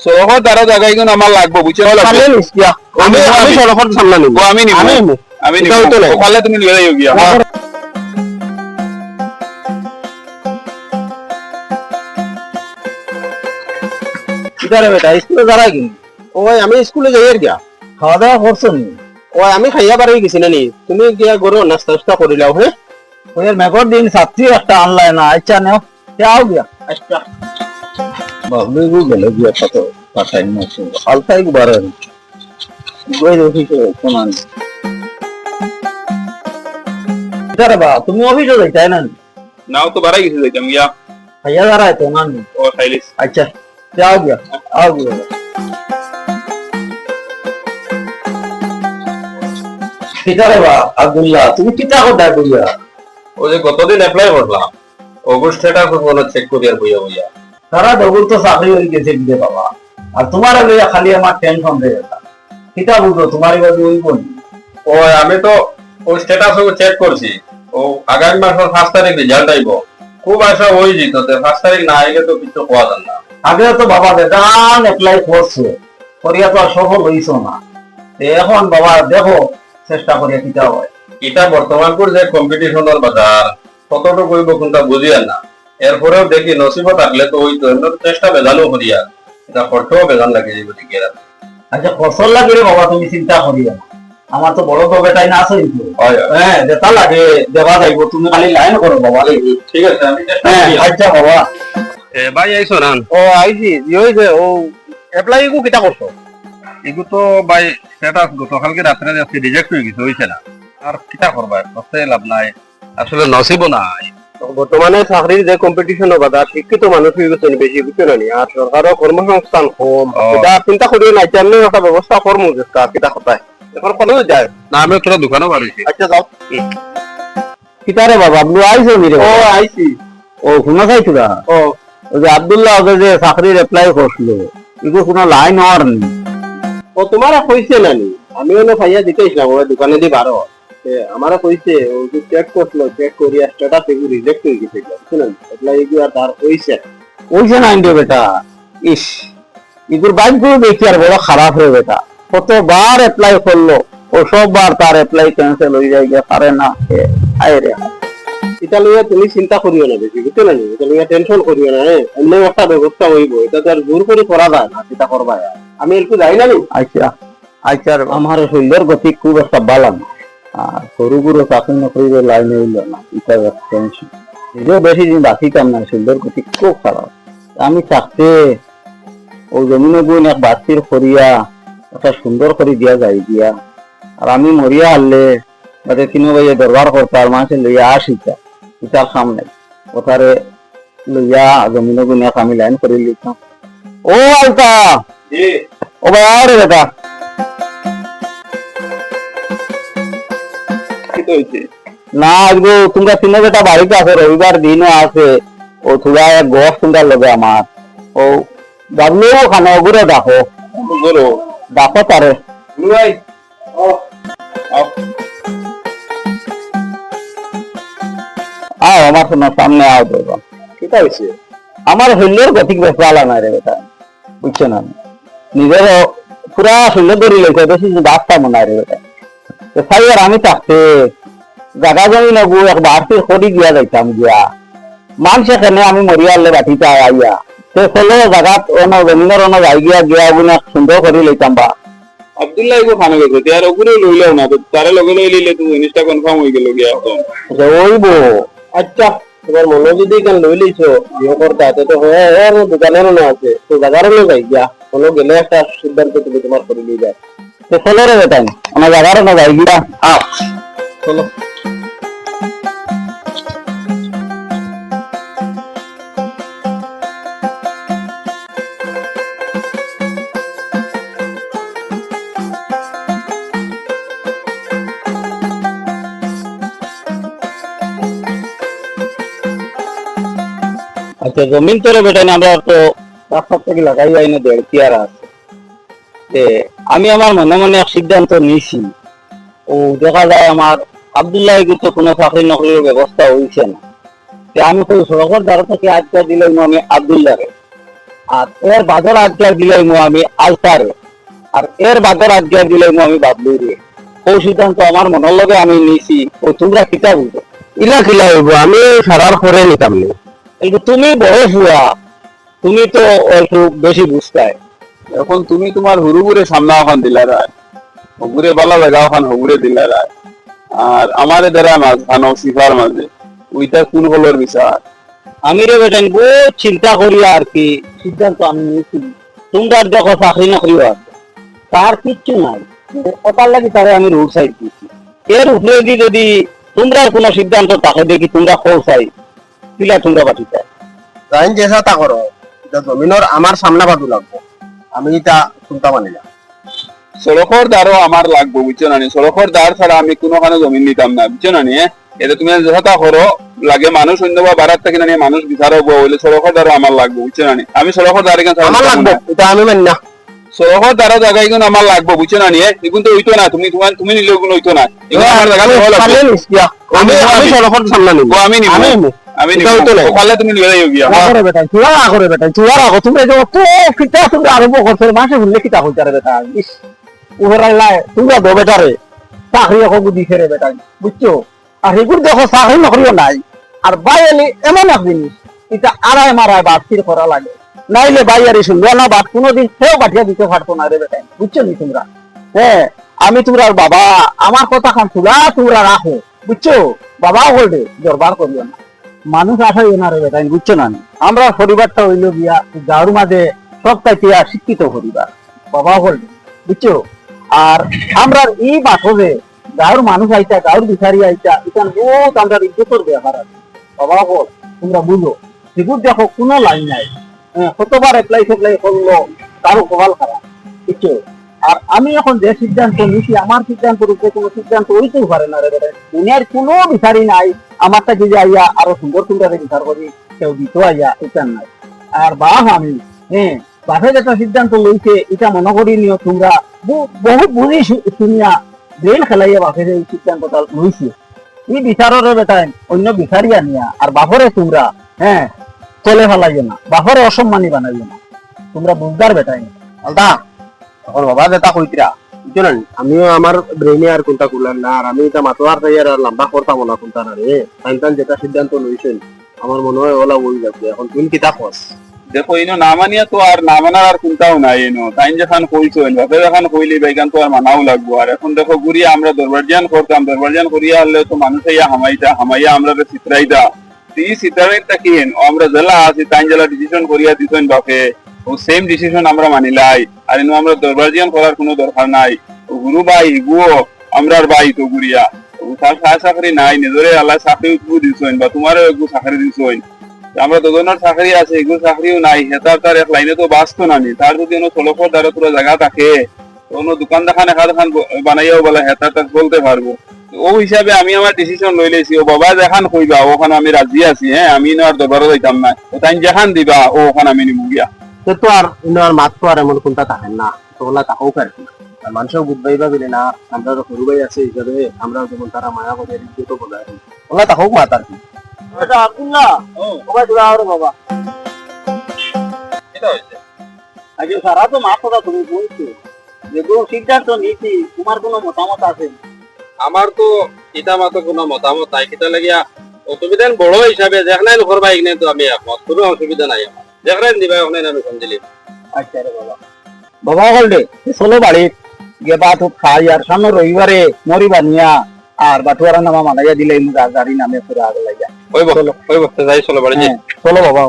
সড়কের দ্বারা জায়গায় কিন্তু আমার লাগবো বুঝছে আমি আমি সড়কের সামনে নিব আমি নিব আমি নিব। আমি নিব এটা পারলে তুমি লিয়ে যাইও গিয়া কিতারে বেটা স্কুলে যারা কি? ওই আমি স্কুলে যাই আর গিয়া খাওয়া দাওয়া করছ নি ওই আমি খাইয়া বাড়ি গেছি না নি? তুমি গিয়া গরু নাস্তা টাস্তা করিলাও হ্যাঁ ওই মেঘর দিন ছাত্রী একটা আনলাই না আচ্ছা নেও যাও গিয়া আচ্ছা বারে গই দেখি তো কোনান কিতারে বা তুমি অফিসে যাইতাই না? নাও তো বাড়াই গেছে যাইতাম না? ও আচ্ছা যাও গিয়া আও গিয়া। কিতারে বা আব্দুল্লাহ তুমি কিতা কথা কইয়া ও যে গতদিন অ্যাপ্লাই করলাম অগস্ট কোনো চেক করি আর বইয়া বইয়া। সারা ডবল তো চাকরি হয়ে গেছে দিলে বাবা। আর তোমার লইয়া খালি আমার টেনশন হয়ে গেছে। কিতা বুঝলো তোমার এবার ওই বলি ও আমি তো ও স্ট্যাটাস চেক করছি। ও আগামী মাসের পাঁচ তারিখ রেজাল্ট আইব। খুব আশা হয়ে যেত পাঁচ তারিখ না আইলে তো কিছু পাওয়া যান না। আগে তো বাবা বেদান এপ্লাই করছে। করিয়া তো আর সফল হইছো না। এখন বাবা দেখো চেষ্টা করিয়া কিতা হয়। এটা বর্তমান করে যে কম্পিটিশনের বাজার। কতটুকু কইব কোনটা বুঝিয়া না। এরপরেও দেখি নসিব থাকলে তো ওই তো চেষ্টা বেজানো করিয়া এটা খরচও বেজান লাগে যাবে দেখি এরা। আচ্ছা ফসল লাগিলে বাবা তুমি চিন্তা করিয়া আমার তো বড় তো বেটাই না আছে কিন্তু। হয় যেটা লাগে দেওয়া যাইব তুমি খালি লাইন করো বাবা ঠিক আছে আমি চেষ্টা হ্যাঁ করি আচ্ছা বাবা। এ ভাই আইছো না ও আইছি। ইয়ে যে ও এপ্লাই কো কিতা করছ এগু তো ভাই স্ট্যাটাস গতকালকে রাত্রে আজকে রিজেক্ট হয়ে গেছে হইছে না আর কিটা করবা কষ্টে লাভ নাই। আসলে নসিব নাই। বর্তমানে চাকরির যে কম্পিটিশন বাজার শিক্ষিত মানুষ হয়ে গেছেন বেশি বুঝছ নি? আর সরকারও কর্মসংস্থান কম এটা চিন্তা করিও না এটা একটা ব্যবস্থা কর্ম চেষ্টা কথায় এখন কোনো যায় না আমি তোরা দোকানও বাড়িছি আচ্ছা যাও কিতারে বাবা আপনি আইছো নি রে ও আইছি ও শুনা চাইছো না? ও ওই যে আব্দুল্লাহ ওদের যে চাকরির এপ্লাই করছিল এগুলো কোনো লাইন হওয়ার নেই ও তোমার কইছে না নি? আমি হলো ভাইয়া দিতেছিলাম ওরা দোকানে দি বারো আমারা কইছে ও যে চেক করল চেক করিয়া স্ট্যাটাস এগুলো রিজেক্ট হয়ে গেছে এগুলা এগুলো আর তার হইছে। না বেটা? ইসগুলো দেখি আর বড় খারাপ হয়ে বেটা কতবার এপ্লাই করল ও সববার তার এপ্লাই ক্যান্সেল হয়ে যায় গিয়ে পারে না আয় রে। এটা লইয়া তুমি চিন্তা করিও না বেশি বুঝছ না? এটা লইয়া টেনশন করিও না এমনি একটা ব্যবস্থা হইব এটা তো আর জোর করে করা যায় না চিন্তা করবা। আমি একটু যাই না আচ্ছা আচ্ছা আমার শরীরের গতি খুব একটা ভালো না। আর সরু গুরু চাকরি নকরির লাইনে হইল না এটা টেনশন নিজেও বেশি দিন বাঁচিতাম না শরীরের গতি খুব খারাপ। আমি থাকতে ও জমিনে গুণ এক বাস্তির করিয়া একটা সুন্দর করে দিয়া যাই দিয়া। আর আমি মরিয়া হারলে যাতে তিনো ভাইয়ে দরবার করতার মানুষের লইয়া আসিতা ইটার সামনে ওটারে লইয়া জমিনে গুণ এক আমি লাইন করে লিখতাম ও আলতা! ও ভাই আরে বেটা! তো হইছে না আজকে তোমরা তিনো বেটা বাড়িতে আছে রবিবার দিনও আছে। ও থোড়া এক গছ তোমরা লগে আমার ও ডাবলু ওখানে ওগুলো দেখো দেখো তারে ভাই আও। আমার শোনো সামনে আও দেখো কিটা হইছে আমার শৈল্যের গতিক বেশ ভালো নাই রে বেটা। বুঝছ না? নিজের পুরা শৈল্য ধরি লেগে বেশি রাস্তা মনে রে বেটা। তাই আমি থাকতে জাগা জমি নেব এক বাড়তি করি গিয়া যাইতাম গিয়া মানুষ এখানে আমি মরিয়ালে রাখিতে আইয়া। সে চলো জাগাত অন্য জমিনের অন্য যাই গিয়া গিয়া গুনে সুন্দর করে লইতাম বা। আব্দুল্লাহ এগো খানো গেছে তে আর ওগুলো লইলেও না তো তারে লগে লই লিলে তো জিনিসটা কনফার্ম হয়ে গেল গিয়া ওইবো আচ্ছা তোমার মনে যদি কেন লই লইছো বিয়ে করতে তো হয়ে আর দোকানেরও না আছে তো জায়গারও যাই গিয়া কোনো গেলে একটা সিদ্ধান্ত তুমি তোমার করে নিয়ে যায় চলো রে বেটাই অন্য জাগার অন্য যাই গিয়া আও। আচ্ছা জমিন তোরে বেটাই না আমরা তো রাস্তা থেকে লাগাই যাই না দেড় পেয়ার আছে। আমি আমার মনে মনে এক সিদ্ধান্ত নিয়েছি। ও দেখা যায় আমার আবদুল্লাহ কিন্তু কোনো চাকরি নকরির ব্যবস্থা হয়েছে না। তে আমি কই সড়কের দ্বারা থেকে আজকে দিলাম আমি আবদুল্লাহরে। আর এর বাদর আজ্ঞা দিলাই মু আমি আলতারে। আর এর বাদর আজ্ঞা দিলাই মু আমি বাবলু রে ও সিদ্ধান্ত আমার মনের লগে আমি নিছি ও তোমরা কিতা বুঝো? ইলা কিলা হইব? আমি সারার পরে নিতাম তুমি বয়স হওয়া তুমি তো একটু বেশি বুঝতাই। এখন তুমি তোমার হুরুগুরে সামনা ওখান দিলা রায়। হগুরে বালা জায়গা ওখান হগুরে দিলা রায়। আর আমার দ্বারা মাছ খানো সিফার মাঝে ওইটা কোন হলোর বিচার? আমি রে বেটান বহুত চিন্তা করি আর কি সিদ্ধান্ত আমি নিয়েছি। তোমরা দেখো চাকরি নকরি আছে তার কিচ্ছু নাই। ওটার লাগি তারে আমি রোড সাইড দিচ্ছি এর উপরে যদি তোমরা কোনো সিদ্ধান্ত থাকে দেখি তোমরা খোঁজাই কিলা তোমরা বাটি চাই। তাই যেসা তা করো এটা জমিনের আমার সামনা বাদু লাগবো। আমি এটা শুনতে মানি না। সড়কর দ্বারও আমার লাগবো বুঝছ না সড়কর দ্বার ছাড়া আমি কোনোখানে জমিন নিতাম না বুঝছ না এটা তুমি যথা করো লাগে মানুষ অন্য বা বারাত থেকে না মানুষ বিচারও হইলে সড়কর দ্বারও আমার লাগবো বুঝছ না আমি সড়কর দ্বার এখানে আমার লাগবে এটা আমি মানি না। সড়কর দ্বারা জায়গা এগুলো আমার লাগবো বুঝছ না নিয়ে এগুলো তো হইতো না তুমি তোমার তুমি নিলে ওগুলো হইতো না। এগুলো আমার জায়গা। আমি আমি সড়কের সামনে নিব। আমি নিব। আমি পারলে তুমি নিয়ে যাইও গিয়া। করে বেটাই চুয়া করে বেটাই চুয়া রাখো তুমি যে অত কিতা তোমরা আরম্ভ করছ মাসে ভুললে কিতা হইতা রে বেটা? ইস উহরাল্লাই তোমরা দো বেটারে চাকরি এখন দিছে রে বেটাই বুঝছ আর এগুলো দেখো চাকরি নকরিও নাই। আর বাইরে এমন এক জিনিস এটা আড়াই মারায় বাদ করা লাগে। নাইলে বাইয়ারি শুনবে না বাদ কোনোদিন সেও পাঠিয়ে দিতে পারতো না রে বেটাই বুঝছ নি তোমরা? হ্যাঁ আমি তোমরা বাবা আমার কথা খান তুলা তোমরা রাখো বুঝছ বাবা বলবে দরবার করিও না মানুষ আসাই না রে বেটা বুঝছ না আমরা পরিবারটা হইল গিয়া গাঁর মাঝে সব চাইতে শিক্ষিত পরিবার বাবা হল বুঝছ? আর আমরা এই মাঠে গাঁর মানুষ আইতা গাঁর বিচারি আইতা এখান বহুত আমরা ইজ্জতর ব্যাপার আছে বাবা হল তোমরা বুঝো সেগুলো দেখো কোনো লাইন নাই। হ্যাঁ, কতবার এপ্লাই সেপ্লাই করল কারও কপাল খারাপ বুঝছ? আর আমি এখন যে সিদ্ধান্ত নিছি আমার সিদ্ধান্ত রূপে কোনো সিদ্ধান্ত হইতেই পারে না রে দুনিয়ার কোনো বিচারি নাই। আমারটা যদি আইয়া আরও সুন্দর সুন্দর বিচার করি, কেউ দিত আইয়া এটা নাই। আর বাপ আমি হ্যাঁ বাপে যেটা সিদ্ধান্ত লইছে, এটা মনে করি নিও, তোমরা বহু- বহু বুঝি শুনিয়া ব্রেন খেলাইয়া বাপে যে এই সিদ্ধান্তটা লইছে। এই বিচারের বেটাই অন্য বিচারিয়া নিয়া আর বাপরে তোমরা হ্যাঁ চলে ফেলাইও না। বাপরে অসম্মানী বানাইও না। তোমরা বুঝদার বেটাই আলদা। এখন বাবা যেটা কইতরা বুঝছ না আমিও আমার ব্রেইনে আর কোনটা কুলার না আর আমি এটা মাতো আর আর লম্বা করতাম না কোনটা না রে। তাইন যেটা সিদ্ধান্ত লইছেন আমার মনে হয় ওলা বই যাবে এখন তুই কিতা কস দেখো ইনো না মানিয়া তো আর না মানার আর কোনটাও নাই এনো। তাই যখন কইছো বাপে যখন কইলি বেগান তো আর মানাও লাগবো। আর এখন দেখো ঘুরিয়া আমরা দরবারজান করতাম দরবারজান করিয়া হলে তো মানুষ ইয়া হামাইতা হামাইয়া আমরা চিত্রাইতা এই চিত্রাইতা কি? আমরা জেলা আছি তাই জেলা ডিসিশন করিয়া দিতেন বাপে। সেম ডিসিশন আমরা মানিলাই আর এনো আমরা দরবারজান করার কোনো দরকার নাই। গুরু ভাই গুও আমরার ভাই তো গুরিয়া তার চাকরি নাই, নিজরে আল্লাহ চাকরি বা তোমারও চাকরি আমরা দুজনের চাকরি আছে এগুলো চাকরিও নাই। হেতার তার এক লাইনে তো তার যদি কোনো চলকর দ্বারা জায়গা থাকে, কোনো দোকান দেখান একা দেখান বানাইয়াও বলে হেতার তার চলতে পারব। ও হিসাবে আমি আমার ডিসিশন লই লেছি। ও বাবা যেখান কইবা, ওখানে আমি রাজি আছি হ্যাঁ আমি আর দরবারও যাইতাম না তাই যেখান দিবা, ও ওখানে আমি গিয়া তো তো আর মাত তো আর এমন কোনটা থাকেন না। তো ওলা তাকেও পারে আর মানুষও না আমরা তো সরু ভাই আছে হিসাবে আমরা যেমন তারা মায়া করে তো বলে ওলা তাকেও মাত আর কি। এটা আব্দুল্লাহ ওকে দূরা আরে বাবা। আগে সারা তো মাছ কথা তুমি বলছো। কোনো সিদ্ধান্ত নিছি তোমার কোনো মতামত আছে? আমার তো এটা মাত্র কোনো মতামত নাই। লাগিয়া অসুবিধা বড় হিসাবে যেখানে তো আমি একমত কোনো অসুবিধা নাই আমার যেখানে দিবা ওখানে আমি দিলি। আচ্ছা রে বাবা। বাবা হল দে চলো বাড়ি গে ভাত খাই আর সামনে রবিবারে মরিবা নিয়া আর বাটুয়ারা নামা মানাইয়া দিলে গাড়ি নামে পুরো আগে লাগিয়া ওই বলো ওই বক্ত যাই চলো বাড়ি হ্যাঁ, চলো বাবা